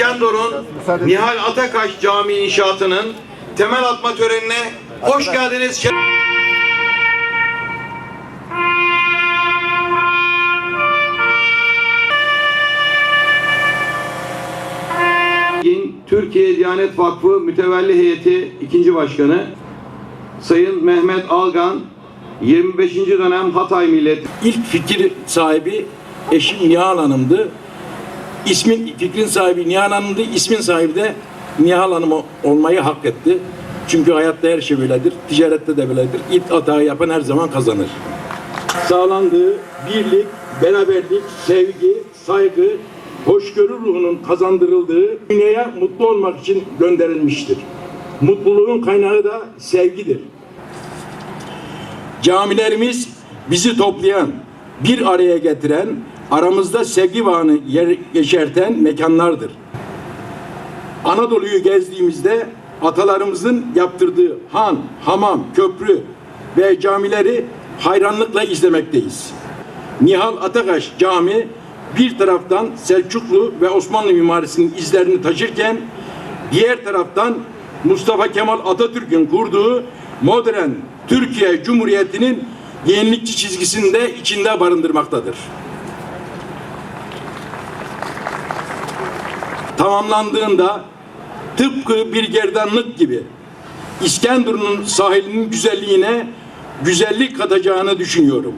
İskenderun Nihal Atakaş Camii inşaatının temel atma törenine hoş geldiniz. Türkiye Diyanet Vakfı Mütevelli Heyeti 2. Başkanı Sayın Mehmet Algan 25. dönem Hatay Millet İlk fikir sahibi eşim Nihal Hanım'dı. İsmin fikrin sahibi Nihal Hanım'dı. İsmin sahibi de Nihal Hanım olmayı hak etti. Çünkü hayatta her şey böyledir. Ticarette de böyledir. İlk hatayı yapan her zaman kazanır. Sağlandığı birlik, beraberlik, sevgi, saygı, hoşgörü ruhunun kazandırıldığı dünyaya mutlu olmak için gönderilmiştir. Mutluluğun kaynağı da sevgidir. Camilerimiz bizi toplayan, bir araya getiren, aramızda sevgi bağını yer, yeşerten mekanlardır. Anadolu'yu gezdiğimizde atalarımızın yaptırdığı han, hamam, köprü ve camileri hayranlıkla izlemekteyiz. Nihal Atakaş Cami bir taraftan Selçuklu ve Osmanlı mimarisinin izlerini taşırken diğer taraftan Mustafa Kemal Atatürk'ün kurduğu modern Türkiye Cumhuriyeti'nin yenilikçi çizgisini de içinde barındırmaktadır. Tamamlandığında tıpkı bir gerdanlık gibi İskenderun'un sahilinin güzelliğine güzellik katacağını düşünüyorum.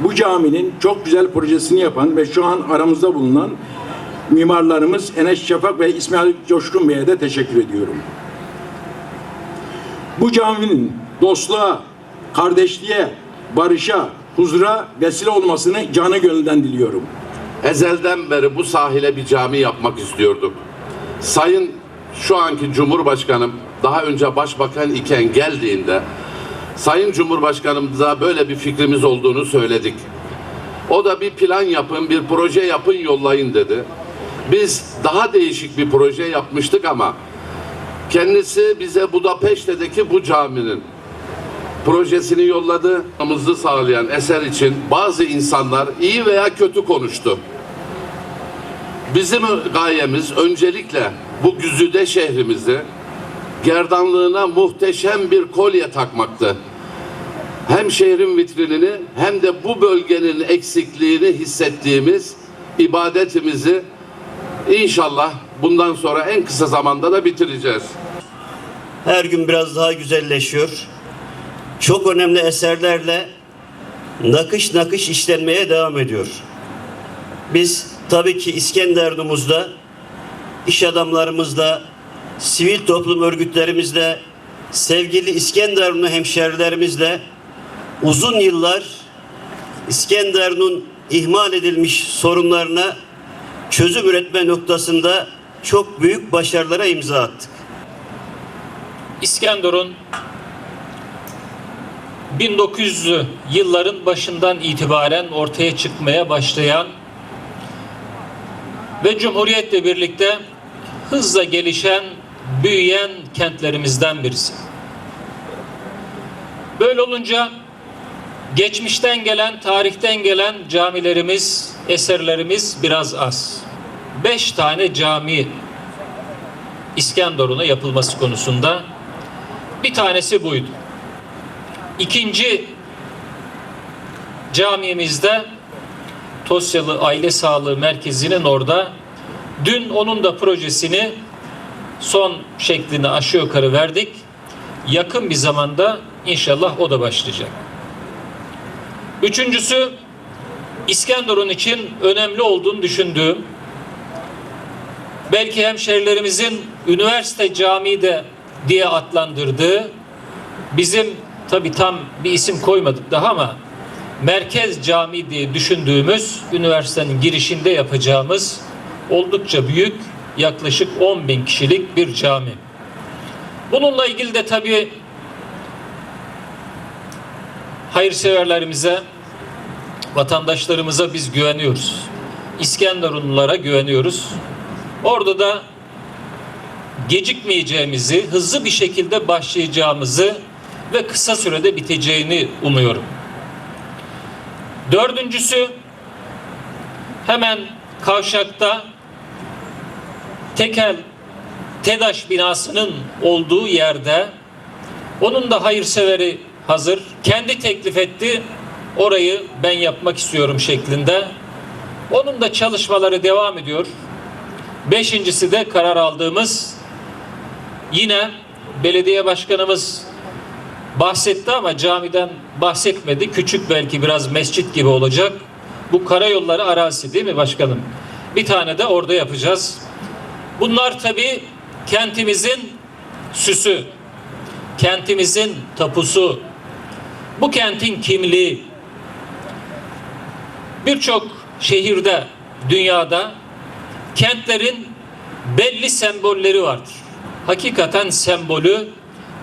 Bu caminin çok güzel projesini yapan ve şu an aramızda bulunan mimarlarımız Enes Şafak ve İsmail Coşkun Bey'e de teşekkür ediyorum. Bu caminin dostluğa, kardeşliğe, barışa, huzura vesile olmasını canı gönülden diliyorum. Ezelden beri bu sahile bir cami yapmak istiyorduk. Sayın şu anki Cumhurbaşkanım daha önce başbakan iken geldiğinde Sayın Cumhurbaşkanımıza böyle bir fikrimiz olduğunu söyledik. O da bir plan yapın, bir proje yapın, yollayın dedi. Biz daha değişik bir proje yapmıştık ama kendisi bize Budapeşte'deki bu caminin projesini yolladı. Namızı sağlayan eser için bazı insanlar iyi veya kötü konuştu. Bizim gayemiz öncelikle bu güzide şehrimizi gerdanlığına muhteşem bir kolye takmaktı. Hem şehrin vitrinini hem de bu bölgenin eksikliğini hissettiğimiz ibadetimizi inşallah bundan sonra en kısa zamanda da bitireceğiz. her gün biraz daha güzelleşiyor. Çok önemli eserlerle nakış nakış işlenmeye devam ediyor. Biz tabii ki İskenderun'umuzda iş adamlarımızla, sivil toplum örgütlerimizle, sevgili İskenderunlu hemşerilerimizle uzun yıllar İskenderun'un ihmal edilmiş sorunlarına çözüm üretme noktasında çok büyük başarılara imza attık. İskenderun 1900'lü yılların başından itibaren ortaya çıkmaya başlayan ve Cumhuriyet'le birlikte hızla gelişen, büyüyen kentlerimizden birisi. Böyle olunca geçmişten gelen, tarihten gelen camilerimiz, eserlerimiz biraz az. Beş tane cami İskenderun'a yapılması konusunda bir tanesi buydu. İkinci camimizde Tosyalı Aile Sağlığı Merkezi'nin orada dün onun da projesini son şeklini aşağı yukarı verdik. Yakın bir zamanda inşallah o da başlayacak. Üçüncüsü İskenderun için önemli olduğunu düşündüğüm belki hemşerilerimizin üniversite camii de diye adlandırdığı bizim tabi tam bir isim koymadık daha ama Merkez Cami diye düşündüğümüz üniversitenin girişinde yapacağımız oldukça büyük yaklaşık 10 bin kişilik bir cami. Bununla ilgili de tabi hayırseverlerimize, vatandaşlarımıza biz güveniyoruz. İskenderunlulara güveniyoruz. Orada da gecikmeyeceğimizi, hızlı bir şekilde başlayacağımızı ve kısa sürede biteceğini umuyorum. Dördüncüsü hemen kavşakta tekel TEDAŞ binasının olduğu yerde onun da hayırseveri hazır. Kendi teklif etti. Orayı ben yapmak istiyorum şeklinde. Onun da çalışmaları devam ediyor. Beşincisi de karar aldığımız yine belediye başkanımız bahsetti ama camiden bahsetmedi. Küçük belki biraz mescit gibi olacak. Bu karayolları arazisi değil mi başkanım? Bir tane de orada yapacağız. Bunlar tabii kentimizin süsü, kentimizin tapusu, bu kentin kimliği. Birçok şehirde, dünyada kentlerin belli sembolleri vardır. Hakikaten sembolü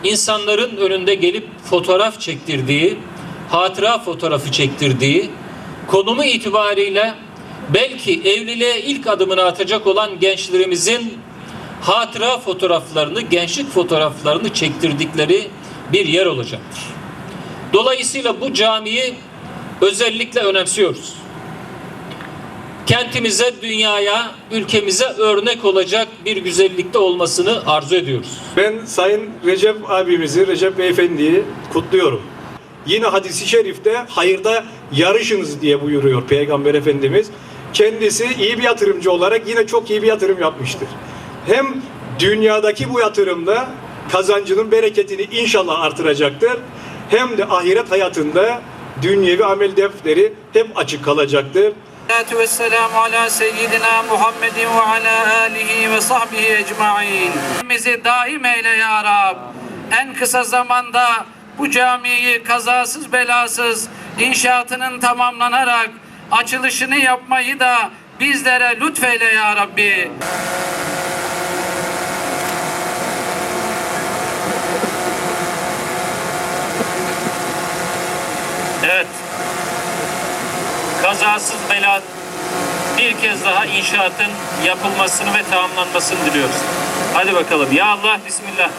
insanların önünde gelip fotoğraf çektirdiği, hatıra fotoğrafı çektirdiği, konumu itibariyle belki evliliğe ilk adımını atacak olan gençlerimizin hatıra fotoğraflarını, gençlik fotoğraflarını çektirdikleri bir yer olacaktır. Dolayısıyla bu camiyi özellikle önemsiyoruz. Kentimize, dünyaya, ülkemize örnek olacak bir güzellikte olmasını arzu ediyoruz. Ben Sayın Recep abimizi, Recep Beyefendi'yi kutluyorum. Yine hadisi şerifte hayırda yarışınız diye buyuruyor Peygamber Efendimiz. Kendisi iyi bir yatırımcı olarak yine çok iyi bir yatırım yapmıştır. Hem dünyadaki bu yatırımda kazancının bereketini inşallah artıracaktır. Hem de ahiret hayatında dünyevi amel defteri hep açık kalacaktır. Salatu ve ala seyyidina Muhammedin ve ala alihi ve sahbihi ecmain. Bizi daim eyle ya Rab. En kısa zamanda bu camiyi kazasız belasız inşaatının tamamlanarak açılışını yapmayı da bizlere lütfeyle ya Rabbi. Evet. Kazasız bela bir kez daha inşaatın yapılmasını ve tamamlanmasını diliyoruz. Hadi bakalım. Ya Allah, Bismillah.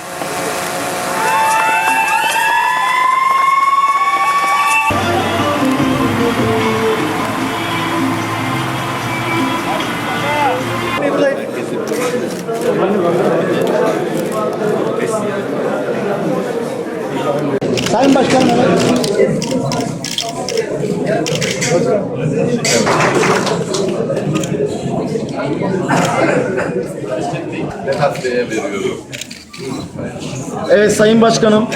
Sayın Başkanım evet. Sayın Başkanım.